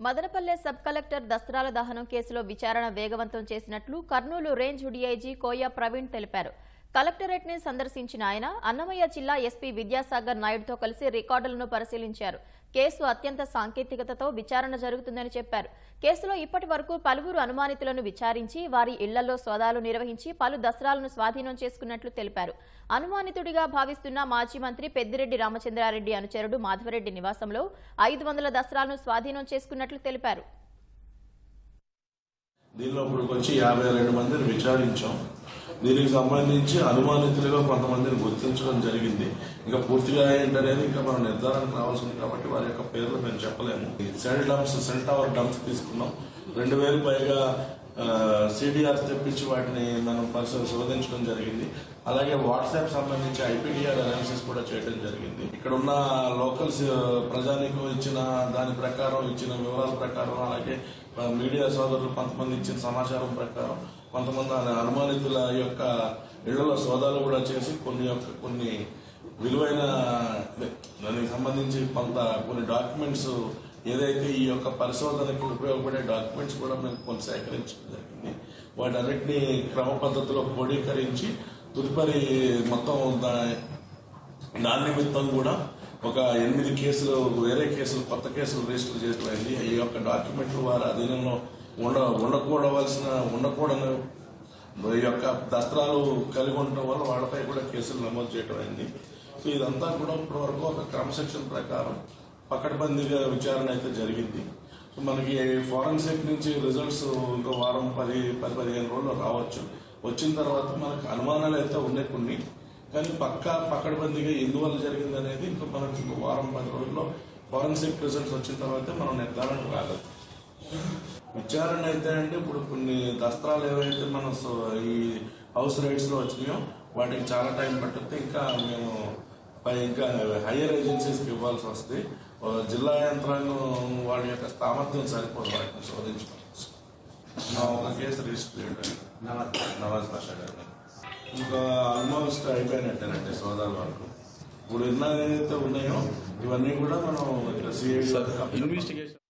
Madanapalle sub collector దసరాల దహనం కేసులో విచారణ వేగవంతం చేసినట్లు కర్నూలు రేంజ్ డీఐజీ కోయ ప్రవీణ్ తెలిపారు. కలెక్టరేట్ని సందర్శించిన ఆయన అన్నమయ్య జిల్లా ఎస్పీ విద్యాసాగర్ నాయుడుతో కలిసి రికార్డులను పరిశీలించారు. కేసు అత్యంత సాంకేతికతతో విచారణ జరుగుతుందని చెప్పారు. కేసులో ఇప్పటి వరకు పలువురు అనుమానితులను విచారించి వారి ఇళ్ళలో సోదాలు నిర్వహించి పలు దసరాలను స్వాధీనం చేసుకున్నట్లు తెలిపారు. అనుమానితుడిగా భావిస్తున్న మాజీ మంత్రి పెద్దిరెడ్డి రామచంద్రారెడ్డి అనుచరుడు మాధవరెడ్డి నివాసంలో ఐదు వందల దసరాలను స్వాధీనం చేసుకున్నట్లు తెలిపారు. దీనిలో ఇప్పుడు వచ్చి యాభై రెండు మందిని విచారించాం. దీనికి సంబంధించి అనుమానితులుగా కొంతమందిని గుర్తించడం జరిగింది. ఇంకా పూర్తిగా ఏంటనేది ఇంకా మనం నిర్ధారణకు రావాల్సింది కాబట్టి వారి యొక్క పేర్లు మేము చెప్పలేము. Cell dumps cell tower dumps తీసుకున్నాం. రెండు వేలు పైగా సిడిఆర్స్ తెప్పించి వాటిని మనం పరిశోధన శోధించడం జరిగింది. అలాగే వాట్సాప్ సంబంధించి ఐపీడిఆర్ అనాలిసిస్ కూడా చేయడం జరిగింది. ఇక్కడ ఉన్న లోకల్స్ ప్రజానికి ఇచ్చిన దాని ప్రకారం ఇచ్చిన వివరాల ప్రకారం అలాగే మీడియా సోదరులు కొంతమంది ఇచ్చిన సమాచారం ప్రకారం కొంతమంది అనుమానితుల యొక్క ఇళ్ళలో సోదాలు కూడా చేసి కొన్ని యొక్క కొన్ని విలువైన దానికి సంబంధించి కొంత కొన్ని డాక్యుమెంట్స్ ఏదైతే ఈ యొక్క పరిశోధనకి ఉపయోగపడే డాక్యుమెంట్స్ కూడా మేము కొన్ని సేకరించడం జరిగింది వాటన్నిటిని క్రమ పద్ధతిలో క్రోడీకరించి తదుపరి మొత్తం దాని నిమిత్తం కూడా ఒక ఎనిమిది కేసులు వేరే కేసులు కొత్త కేసులు రిజిస్టర్ చేయడం అయింది ఈ యొక్క డాక్యుమెంట్లు వారి అధీనంలో ఉండ ఉండకూడవలసిన ఉండకూడని ఈ యొక్క దస్త్రాలు కలిగి ఉండటం వల్ల వాళ్ళపై కూడా కేసులు నమోదు చేయడం అయింది. సో ఇదంతా కూడా ఇప్పటివరకు ఒక క్రమశిక్షణ ప్రకారం పకడ్బందీగా విచారణ అయితే జరిగింది. మనకి ఫారెన్సిక్ నుంచి రిజల్ట్స్ ఇంకో వారం పది పది పదిహేను రోజులు రావచ్చు. వచ్చిన తర్వాత మనకు అనుమానాలు అయితే ఉన్నాయి కొన్ని. కానీ పక్కా పకడ్బందీగా ఎందువల్ల జరిగింది అనేది ఇంకా మనకు ఇంకో వారం పది రోజుల్లో ఫారెన్సిక్ రిజల్ట్స్ వచ్చిన తర్వాత మనం నిర్ధారణ రాలేదు విచారణ అయితే అంటే ఇప్పుడు కొన్ని దస్త్రాలు ఏవైతే మనం సో- ఈ హౌస్ రైట్స్లో వచ్చినాయో వాటికి చాలా టైం పట్టుద్ది. ఇంకా మేము ఇంకా హయ్యర్ ఏజెన్సీస్కి ఇవ్వాల్సి వస్తే జిల్లా యంత్రాంగం వాళ్ళ యొక్క సామర్థ్యం సరిపోదు వాటిని శోధించడం నా ఒక కేసు రిజిస్టర్ నవాజ్ పాషా గారిని ఇంకా ఆల్మోస్ట్ అయిపోయినట్టేనండి సోదాల వరకు ఇప్పుడు ఎన్న ఏదైతే ఉన్నాయో ఇవన్నీ కూడా మనం ఇక్కడ ఇన్వెస్టిగేషన్